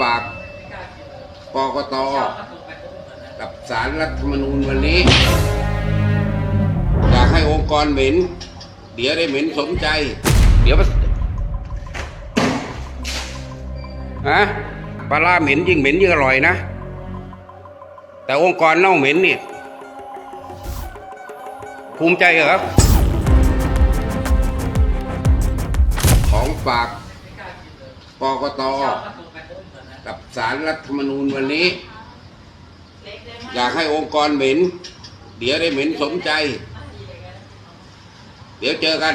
ฝากกกตกับสารรัฐธรรมนูญวันนี้อยากให้องค์กรเหม็น เดี๋ยวได้เหม็นสมใจ เดี๋ยวมันฮะปลาร้าเหม็นยิ่งเหม็นยิ่งอร่อยนะ แต่องค์กรเน่าเหม็นนี่ภูมิใจเหรอของฝากกกต กับสารรัฐธรรมนูญวันนี้ อยากให้องค์กรเหม็น เดี๋ยวได้เหม็นสมใจ เดี๋ยวเจอกัน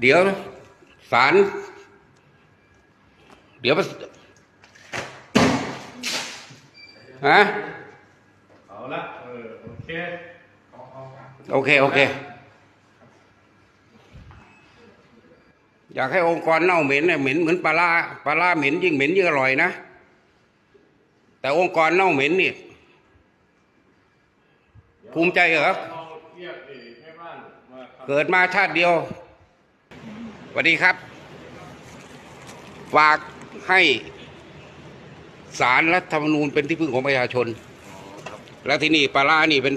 เดี๋ยวสารเดี๋ยวมันฮะเอาละเออโอเค โอเค โอเค อยากให้องค์กรเน่าเหม็นเนี่ยเหม็นเหมือนปลาร้าปลาร้าเหม็นยิ่งเหม็นยิ่งอร่อยนะ แต่องค์กรเน่าเหม็นนี่ภูมิใจเหรอเกิดมาชาติเดียวสวัสดีครับ ฝากให้สารรัฐธรรมนูญเป็นที่พึ่งของประชาชน และที่นี่ปลาร้านี่เป็น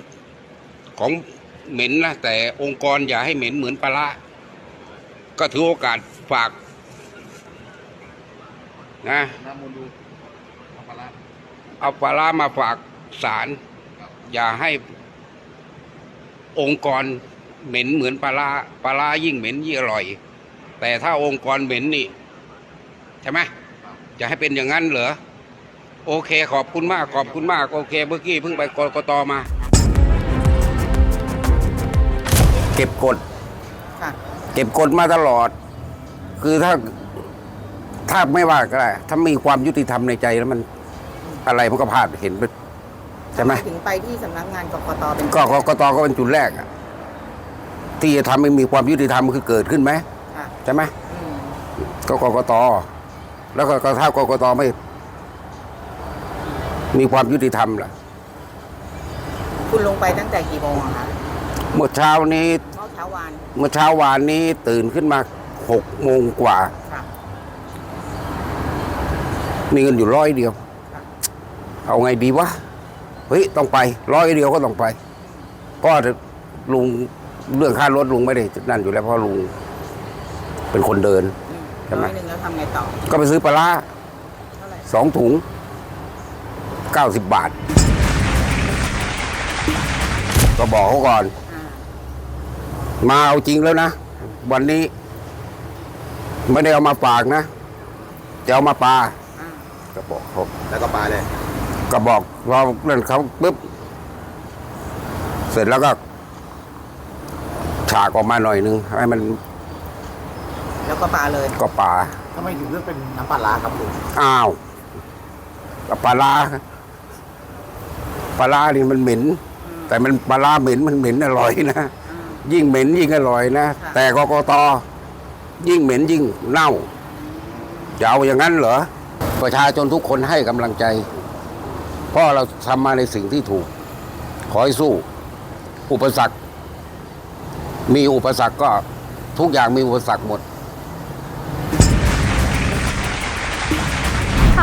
ของเหม็นนะแต่องค์กรอย่าให้เหม็นเหมือนปลาร้าก็ถือโอกาส ฝาก นะน้ำมูลดูน้ำปลาร้าเอาปลาร้ามาฝากสาร อย่าให้องค์กรเหม็นเหมือนปลาร้าปลาร้ายิ่งเหม็นยิ่งอร่อย แต่ถ้าองค์กรเหม็นนี่ใช่ไหมจะให้เป็นอย่างนั้นเหรอโอเค ขอบคุณมากขอบคุณมากโอเค เมื่อกี้เพิ่งไปกกตมา เก็บกดค่ะเก็บกดมาตลอด คือถ้าถ้าไม่ว่าก็ได้ ถ้ามีความยุติธรรมในใจแล้วมันอะไรมันก็พลาดเห็นไปใช่ไหมถึงไปที่สำนักงานกกตเป็นก็กกตก็เป็นจุดแรกอะที่จะทำให้มีความยุติธรรมคือเกิดขึ้นไหมค่ะใช่ไหมอืมก็กกตแล้วก็ถ้ากกตไม่ มีความยุติธรรมล่ะ คุณลงไปตั้งแต่กี่โมงอะคะเมื่อเช้านี้ เมื่อเช้าวาน เมื่อเช้าวานนี้ตื่นขึ้นมา หกโมงกว่า ค่ะ มีเงินอยู่ร้อยเดียว ค่ะ เอาไงดีวะ เฮ้ย ต้องไปร้อยเดียวก็ต้องไป เพราะลุงเรื่องค่ารถลุงไม่ได้นั่นอยู่แล้วเพราะลุงเป็นคนเดิน อืมใช่ไหม ร้อยหนึ่งแล้วทำไงต่อ ก็ไปซื้อปลาร้าเท่าไหร่สองถุงเก้าสิบบาท ก็บอกเขาก่อน อ่ามาเอาจริงแล้วนะ วันนี้ ไม่ได้เอามาฝากนะ จะเอามาปลาอ่าก็บอกเขาแล้วก็ปลาเลยก็บอกพอเล่นเขาปุ๊บ เสร็จแล้วก็ ฉากออกมาหน่อยนึงให้มันแล้วก็ปลาเลยก็ปลาทำไมถึงเลือกเป็นน้ำปลาร้าครับลุงอ้าวก็ปลาร้าปลาร้านี่มันเหม็น แต่มันปลาร้าเหม็นมันเหม็นอร่อยนะอ่ายิ่งเหม็นยิ่งอร่อยนะค่ะแต่กกต ยิ่งเหม็นยิ่งเน่าจะเอาอย่างนั้นเหรอ ประชาชนทุกคนให้กำลังใจ เพราะเราทำมาในสิ่งที่ถูก ขอให้สู้ อุปสรรค มีอุปสรรคก็ทุกอย่างมีอุปสรรคหมด